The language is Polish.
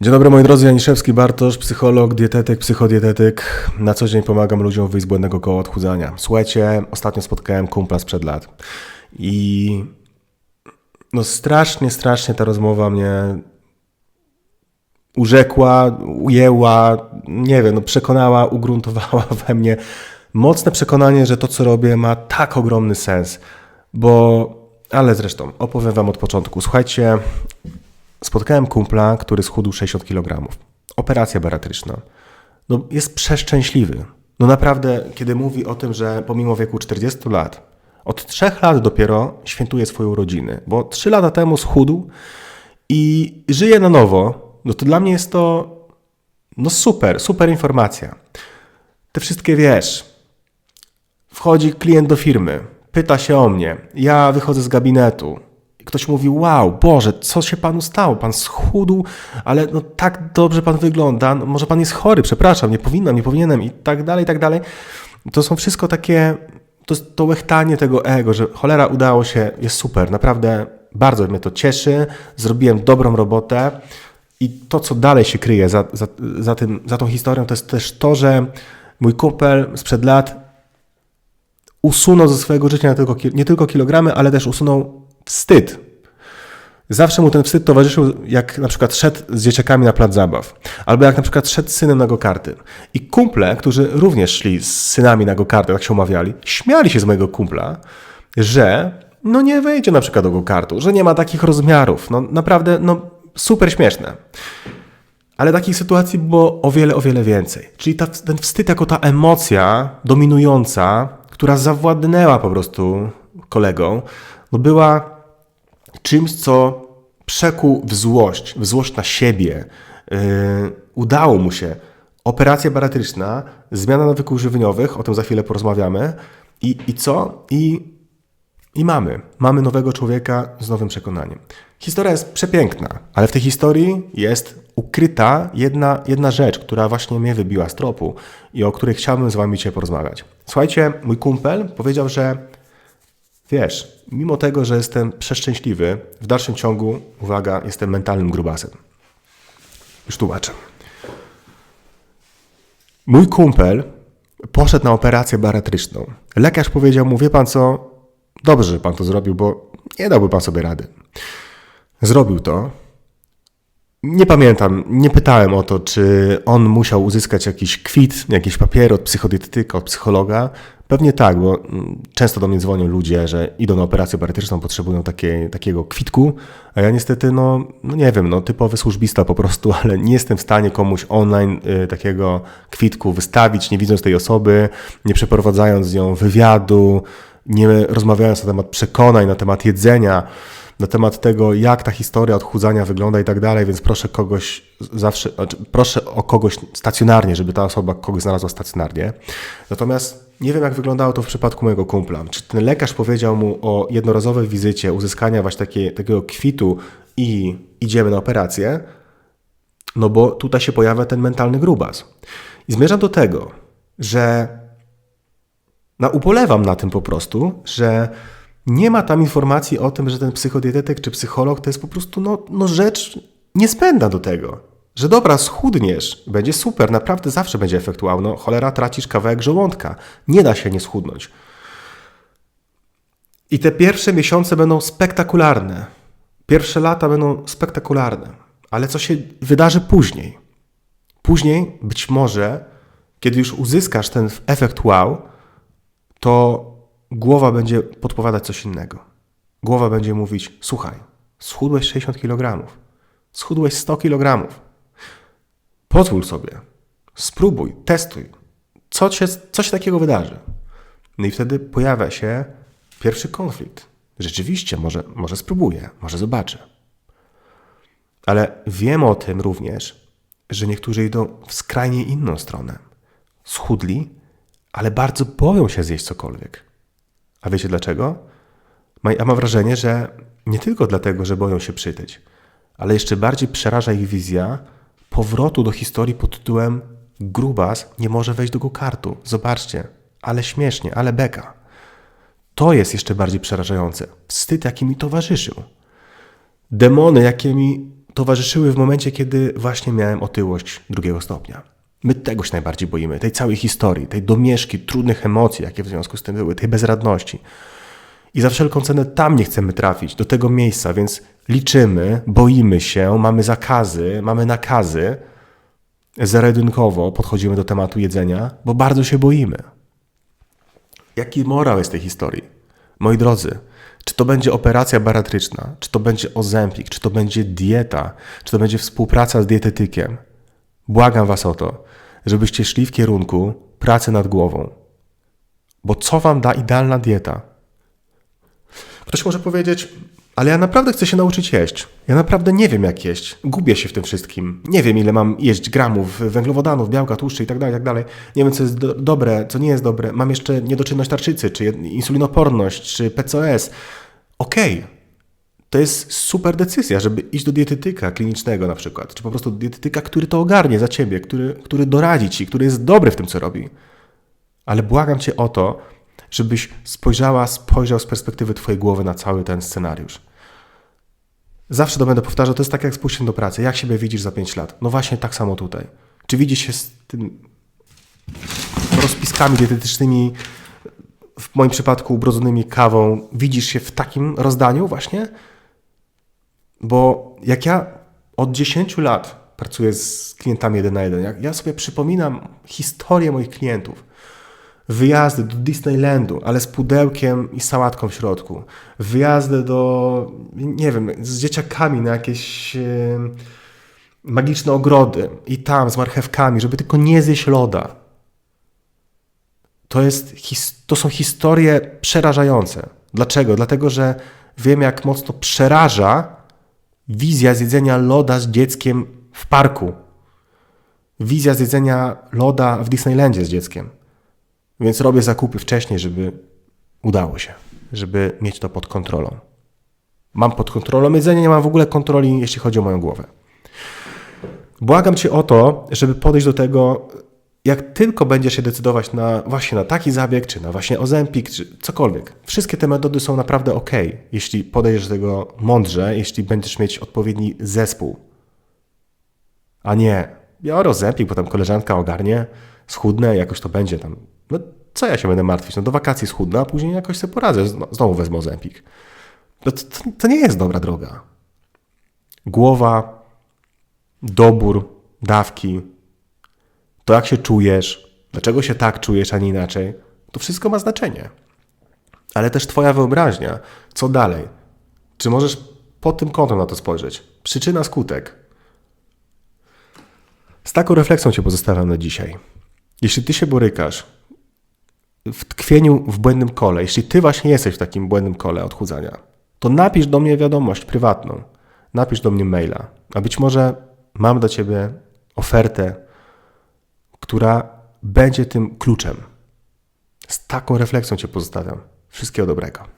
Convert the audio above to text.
Dzień dobry moi drodzy, Janiszewski Bartosz, psycholog, dietetyk, psychodietetyk. Na co dzień pomagam ludziom wyjść z błędnego koła odchudzania. Słuchajcie, ostatnio spotkałem kumpla sprzed lat i no strasznie, strasznie ta rozmowa mnie urzekła, ujęła, nie wiem, no przekonała, ugruntowała we mnie mocne przekonanie, że to co robię ma tak ogromny sens, bo ale zresztą opowiem wam od początku. Słuchajcie, Spotkałem kumpla, który schudł 60 kg. Operacja bariatryczna. No, jest przeszczęśliwy. No naprawdę, kiedy mówi o tym, że pomimo wieku 40 lat, od 3 lat dopiero świętuje swoją urodziny, bo 3 lata temu schudł i żyje na nowo, no to dla mnie jest to no super, super informacja. Te wszystkie wiesz. Wchodzi klient do firmy, pyta się o mnie. Ja wychodzę z gabinetu. Ktoś mówi, wow, Boże, co się panu stało? Pan schudł, ale no tak dobrze pan wygląda. No, może pan jest chory, przepraszam, nie powinnam, nie powinienem i tak dalej, i tak dalej. To są wszystko takie, to, to łechtanie tego ego, że cholera udało się, jest super, naprawdę bardzo mnie to cieszy, zrobiłem dobrą robotę i to, co dalej się kryje za, za, za, tym, za tą historią, to jest też to, że mój kumpel sprzed lat usunął ze swojego życia nie tylko, nie tylko kilogramy, ale też usunął wstyd. Zawsze mu ten wstyd towarzyszył, jak na przykład szedł z dzieciakami na plac zabaw, albo jak na przykład szedł z synem na go-karty. I kumple, którzy również szli z synami na go-karty, tak się umawiali, śmiali się z mojego kumpla, że no nie wejdzie na przykład do go-kartu, że nie ma takich rozmiarów. No naprawdę, no super śmieszne. Ale takich sytuacji było o wiele, o wiele więcej. Czyli ta, ten wstyd jako ta emocja dominująca, która zawładnęła po prostu kolegą, no była czymś, co przekuł w złość, w złość na siebie. Yy, udało mu się. Operacja bariatryczna, zmiana nawyków żywieniowych, o tym za chwilę porozmawiamy. I, i co? I, I mamy. Mamy nowego człowieka z nowym przekonaniem. Historia jest przepiękna, ale w tej historii jest ukryta jedna, jedna rzecz, która właśnie mnie wybiła z tropu i o której chciałbym z Wami dzisiaj porozmawiać. Słuchajcie, mój kumpel powiedział, że Wiesz, mimo tego, że jestem przeszczęśliwy, w dalszym ciągu, uwaga, jestem mentalnym grubasem. Już tłumaczę. Mój kumpel poszedł na operację bariatryczną. Lekarz powiedział mu, wie pan co, dobrze, że pan to zrobił, bo nie dałby pan sobie rady. Zrobił to. Nie pamiętam, nie pytałem o to, czy on musiał uzyskać jakiś kwit, jakiś papier od psychodietetyka, od psychologa, Pewnie tak, bo mm, często do mnie dzwonią ludzie, że idą na operację bariatryczną, potrzebują takie, takiego kwitku, a ja niestety, no, no nie wiem, no typowy służbista po prostu, ale nie jestem w stanie komuś online y, takiego kwitku wystawić, nie widząc tej osoby, nie przeprowadzając z nią wywiadu, nie rozmawiając na temat przekonań, na temat jedzenia, na temat tego, jak ta historia odchudzania wygląda i tak dalej, więc proszę kogoś zawsze, znaczy proszę o kogoś stacjonarnie, żeby ta osoba kogoś znalazła stacjonarnie. Natomiast nie wiem, jak wyglądało to w przypadku mojego kumpla. Czy ten lekarz powiedział mu o jednorazowej wizycie, uzyskania właśnie takie, takiego kwitu i idziemy na operację? No bo tutaj się pojawia ten mentalny grubas. I zmierzam do tego, że no, ubolewam na tym po prostu, że nie ma tam informacji o tym, że ten psychodietetyk czy psycholog to jest po prostu no, no rzecz niezbędna do tego. Że dobra, schudniesz, będzie super, naprawdę zawsze będzie efekt wow. No cholera, tracisz kawałek żołądka. Nie da się nie schudnąć. I te pierwsze miesiące będą spektakularne. Pierwsze lata będą spektakularne. Ale co się wydarzy później? Później, być może, kiedy już uzyskasz ten efekt wow, to głowa będzie podpowiadać coś innego. Głowa będzie mówić: Słuchaj, schudłeś 60 kg, schudłeś 100 kg. Pozwól sobie, spróbuj, testuj. Co się, co się takiego wydarzy? No i wtedy pojawia się pierwszy konflikt. Rzeczywiście, może, może spróbuję, może zobaczę. Ale wiem o tym również, że niektórzy idą w skrajnie inną stronę. Schudli, ale bardzo boją się zjeść cokolwiek. A wiecie dlaczego? Ja mam wrażenie, że nie tylko dlatego, że boją się przytyć, ale jeszcze bardziej przeraża ich wizja powrotu do historii pod tytułem Grubas nie może wejść do go-kartu. Zobaczcie, ale śmiesznie, ale beka. To jest jeszcze bardziej przerażające. Wstyd, jaki mi towarzyszył. Demony, jakie mi towarzyszyły w momencie, kiedy właśnie miałem otyłość drugiego stopnia. My tego się najbardziej boimy, tej całej historii, tej domieszki, trudnych emocji, jakie w związku z tym były, tej bezradności. I za wszelką cenę tam nie chcemy trafić, do tego miejsca, więc liczymy, boimy się, mamy zakazy, mamy nakazy. Zeredynkowo podchodzimy do tematu jedzenia, bo bardzo się boimy. Jaki morał jest tej historii? Moi drodzy, czy to będzie operacja bariatryczna, czy to będzie ozempik, czy to będzie dieta, czy to będzie współpraca z dietetykiem? Błagam Was o to, żebyście szli w kierunku pracy nad głową. Bo co Wam da idealna dieta? Ktoś może powiedzieć, ale ja naprawdę chcę się nauczyć jeść. Ja naprawdę nie wiem, jak jeść. Gubię się w tym wszystkim. Nie wiem, ile mam jeść gramów węglowodanów, białka, tłuszczy i tak dalej, tak. Nie wiem, co jest do dobre, co nie jest dobre. Mam jeszcze niedoczynność tarczycy, czy insulinoporność, czy PCOS. Okej. To jest super decyzja, żeby iść do dietetyka klinicznego na przykład, czy po prostu dietetyka, który to ogarnie za ciebie, który, który doradzi ci, który jest dobry w tym, co robi. Ale błagam cię o to, żebyś spojrzała, spojrzał z perspektywy twojej głowy na cały ten scenariusz. Zawsze to będę powtarzał, to jest tak jak z do pracy. Jak siebie widzisz za 5 lat? No właśnie tak samo tutaj. Czy widzisz się z tym rozpiskami dietetycznymi, w moim przypadku ubrodzonymi kawą, widzisz się w takim rozdaniu właśnie? Bo jak ja od 10 lat pracuję z klientami jeden na jeden, jak ja sobie przypominam historię moich klientów, wyjazdy do Disneylandu, ale z pudełkiem i sałatką w środku, wyjazdy do, nie wiem, z dzieciakami na jakieś magiczne ogrody i tam z marchewkami, żeby tylko nie zjeść loda. To, jest, to są historie przerażające. Dlaczego? Dlatego, że wiem, jak mocno przeraża wizja zjedzenia loda z dzieckiem w parku. Wizja zjedzenia loda w Disneylandzie z dzieckiem. Więc robię zakupy wcześniej, żeby udało się, żeby mieć to pod kontrolą. Mam pod kontrolą jedzenie, nie mam w ogóle kontroli, jeśli chodzi o moją głowę. Błagam Cię o to, żeby podejść do tego, jak tylko będziesz się decydować na właśnie na taki zabieg, czy na właśnie ozempik, czy cokolwiek. Wszystkie te metody są naprawdę ok, jeśli podejdziesz do tego mądrze, jeśli będziesz mieć odpowiedni zespół. A nie, biorę ozempik, bo tam koleżanka ogarnie, schudnę, jakoś to będzie tam. No co ja się będę martwić? No do wakacji schudnę, a później jakoś sobie poradzę, zno- znowu wezmę ozempik. No to, to, to nie jest dobra droga. Głowa, dobór, dawki, to jak się czujesz, dlaczego się tak czujesz, a nie inaczej, to wszystko ma znaczenie. Ale też Twoja wyobraźnia, co dalej? Czy możesz pod tym kątem na to spojrzeć? Przyczyna, skutek. Z taką refleksją Cię pozostawiam na dzisiaj. Jeśli Ty się borykasz w tkwieniu w błędnym kole, jeśli Ty właśnie jesteś w takim błędnym kole odchudzania, to napisz do mnie wiadomość prywatną, napisz do mnie maila, a być może mam dla Ciebie ofertę, która będzie tym kluczem. Z taką refleksją Cię pozostawiam. Wszystkiego dobrego.